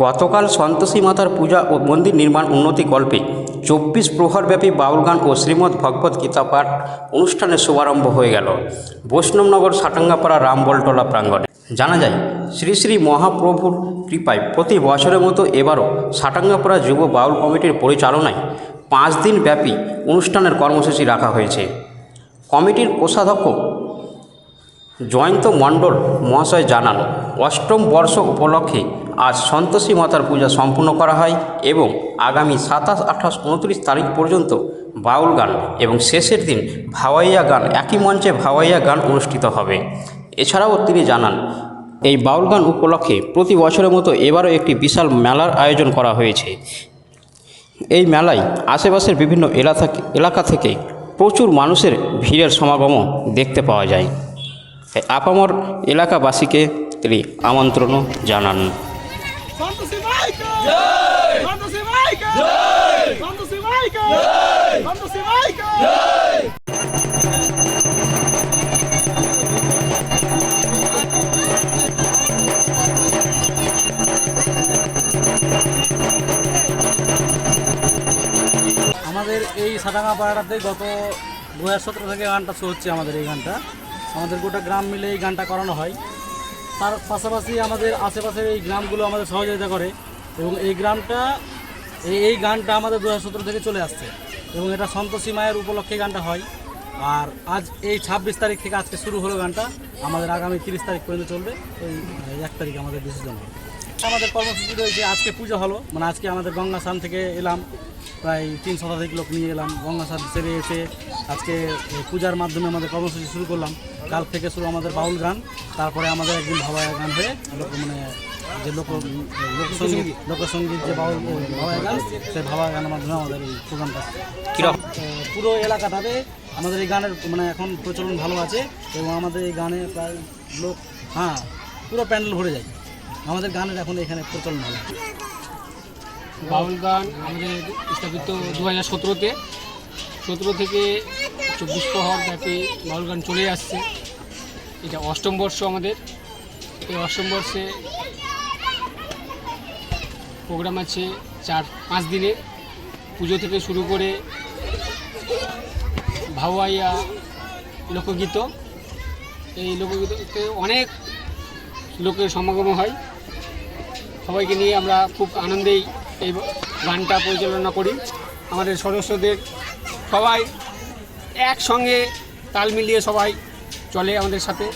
গতকাল সন্তোষী মাতার পূজা ও মন্দির নির্মাণ উন্নতি গল্পে চব্বিশ প্রহরব্যাপী বাউল গান ও শ্রীমদ্ ভগবত গীতা পাঠ অনুষ্ঠানের শুভারম্ভ হয়ে গেল। বৈষ্ণবনগর সাটাঙ্গাপাড়া রামবলটলা প্রাঙ্গণে। জানা যায়, শ্রী শ্রী মহাপ্রভুর কৃপায় প্রতি বছরের মতো এবারও সাটাঙ্গাপাড়া যুব বাউল কমিটির পরিচালনায় পাঁচ দিন ব্যাপী অনুষ্ঠানের কর্মসূচি রাখা হয়েছে। কমিটির কোষাধ্যক্ষ জয়ন্ত মণ্ডল মহাশয় জানান, অষ্টম বর্ষ উপলক্ষে আজ সন্তোষী মাতার পূজা সম্পূর্ণ করা হয় এবং আগামী সাতাশ, আঠাশ, উনত্রিশ তারিখ পর্যন্ত বাউল গান এবং শেষের দিন ভাওয়াইয়া গান, একই মঞ্চে ভাওয়াইয়া গান অনুষ্ঠিত হবে। এছাড়াও তিনি জানান, এই বাউল গান উপলক্ষে প্রতি বছরের মতো এবারও একটি বিশাল মেলার আয়োজন করা হয়েছে। এই মেলায় আশেপাশের বিভিন্ন এলাকা এলাকা থেকে প্রচুর মানুষের ভিড়ের সমাগমও দেখতে পাওয়া যায়। আপামর এলাকাবাসীকে তিনি আমন্ত্রণও জানান। সন্তোষী মাইকে জয় সন্তোষী মাইকে জয় সন্তোষী মাইকে জয় সন্তোষী মাইকে জয় আমাদের এই সাটাঙ্গা পাড়াতে গত দু হাজার সতেরো থেকে গানটা শো হচ্ছে আমাদের এই গানটা। আমাদের গোটা গ্রাম মিলে এই গানটা করানো হয়। তার পাশাপাশি আমাদের আশেপাশের এই গ্রামগুলো আমাদের সহযোগিতা করে এবং এই গ্রামটা, এই গানটা আমাদের দু হাজার সতেরো থেকে চলে আসছে এবং এটা সন্তোষী মায়ের উপলক্ষে গানটা হয়। আর আজ এই ছাব্বিশ তারিখ থেকে আজকে শুরু হলো গানটা। আমাদের আগামী তিরিশ তারিখ পর্যন্ত চলবে। এই এক তারিখ আমাদের ডিসিশন হবে। আমাদের কর্মসূচি রয়েছে, আজকে পুজো হলো। মানে আজকে আমাদের গঙ্গা স্নান থেকে এলাম। প্রায় তিন শতাধিক লোক নিয়ে এলাম গঙ্গা স্নান সেরে এসে আজকে পূজার মাধ্যমে আমাদের কর্মসূচি শুরু করলাম। কাল থেকে শুরু আমাদের বাউল গান তারপরে আমাদের একদিন ভাবায়া গান হয়ে লোক মানে যে লোক লোকসঙ্গীত লোকসঙ্গীত যে বাউল ভাবায়া গান সেই ভাবায়া গানের মাধ্যমে আমাদের এই প্রোগ্রামটা পুরো এলাকাটাতে আমাদের এই গানের মানে এখন প্রচলন ভালো আছে এবং আমাদের এই গানে প্রায় লোক হ্যাঁ পুরো প্যান্ডেল ভরে যায়। আমাদের গানের এখন এখানে প্রচলন ভালো আছে। বাউল গান আমাদের স্থাপিত দু হাজার সতেরোতে। সতেরো থেকে চব্বিশ প্রহর ব্যাপী বাউল গান চলে আসছে। এটা অষ্টম বর্ষ আমাদের। এই অষ্টম বর্ষে প্রোগ্রাম আছে চার, পাঁচ দিনে। পুজো থেকে শুরু করে ভাওয়াইয়া লোকগীত। এই লোকগীততে অনেক লোকের সমাগম হয়। সবাইকে নিয়ে আমরা খুব আনন্দেই এই গানটা পরিচালনা করি। আমাদের সদস্যদের সবাই একসঙ্গে তাল মিলিয়ে সবাই চলে আমাদের সাথে।